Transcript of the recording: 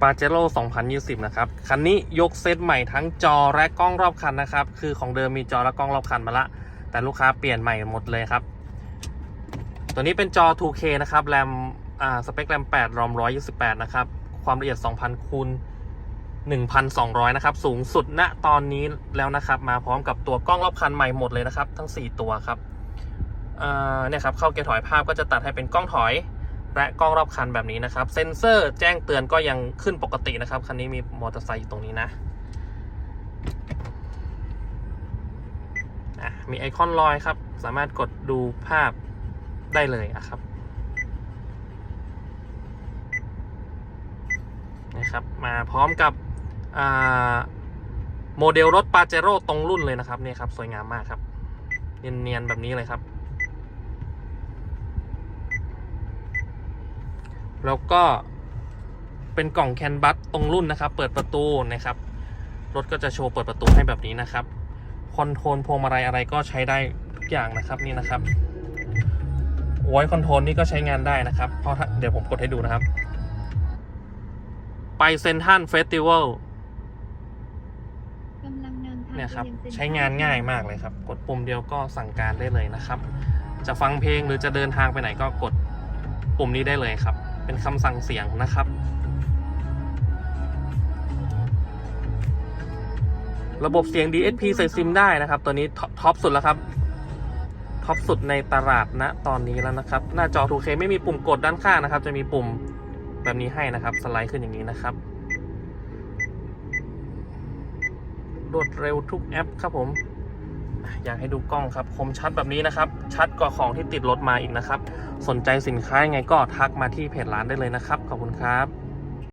ปาเจโร่2020 นะครับ คันนี้ยกเซตใหม่ทั้งจอและกล้องรอบคันนะครับ คือของเดิมมีจอและกล้องรอบคันมาละ แต่ลูกค้าเปลี่ยนใหม่หมดเลยครับ ตัวนี้เป็นจอ 2K นะครับ แรม อ่า สเปคแรม 8 รอม 128 นะครับ ความละเอียด 2,000คูณ1,200 นะครับ สูงสุดณตอนนี้แล้วนะครับ มาพร้อมกับตัวกล้องรอบคันใหม่หมดเลยนะครับ ทั้ง 4 ตัวครับ อ่า เนี่ยครับ เข้าเกียร์ถอยภาพก็จะตัดให้เป็นกล้องถอย และกล้องรอบคันแบบนี้นะครับ เซ็นเซอร์แจ้งเตือนก็ยังขึ้นปกตินะครับ คันนี้มีมอเตอร์ไซค์อยู่ตรงนี้นะมีไอคอนลอยครับ สามารถกดดูภาพได้เลยอะครับนะครับ มาพร้อมกับโมเดลรถปาเจโร่ตรงรุ่นเลยนะครับเนี่ยครับ สวยงามมากครับ เนียนๆแบบนี้เลยครับ แล้วก็เป็นกล่องแคนบัสตรงรุ่นนะครับ เปิดประตูนะครับ รถก็จะโชว์เปิดประตูให้แบบนี้นะครับ คอนโทรลพวงมาลัยอะไรก็ใช้ได้ทุกอย่างนะครับนี่นะครับไวคอนโทรลนี่ก็ใช้งานได้นะครับ เพราะถ้าเดี๋ยวผมกดให้ดูนะครับ ไปเซนทันเฟสติวัลกำลังเดินทางเนี่ยครับไปยังซ็นทรัลใช้งานง่ายมากเลยครับ กดปุ่มเดียวก็สั่งการได้เลยนะครับ จะฟังเพลงหรือจะเดินทางไปไหนก็กดปุ่มนี้ได้เลยครับ เป็นคำสั่งเสียงนะครับ ระบบเสียง DSP ใส่ซิมได้นะครับ ตัวนี้ท็อปท็อปสุดแล้วครับท็อปสุดในตลาดณตอนนี้แล้วนะครับ หน้าจอ 2K ไม่มีปุ่มกดด้านข้างนะครับ จะมีปุ่มแบบนี้ให้นะครับ สไลด์ขึ้นอย่างนี้นะครับ รวดเร็วทุกแอปครับผม อยากให้ดูกล้องครับ คมชัดแบบนี้นะครับ ชัดกว่าของที่ติดรถมาอีกนะครับ สนใจสินค้ายังไงก็ทักมาที่เพจร้านได้เลยนะครับ ขอบคุณครับ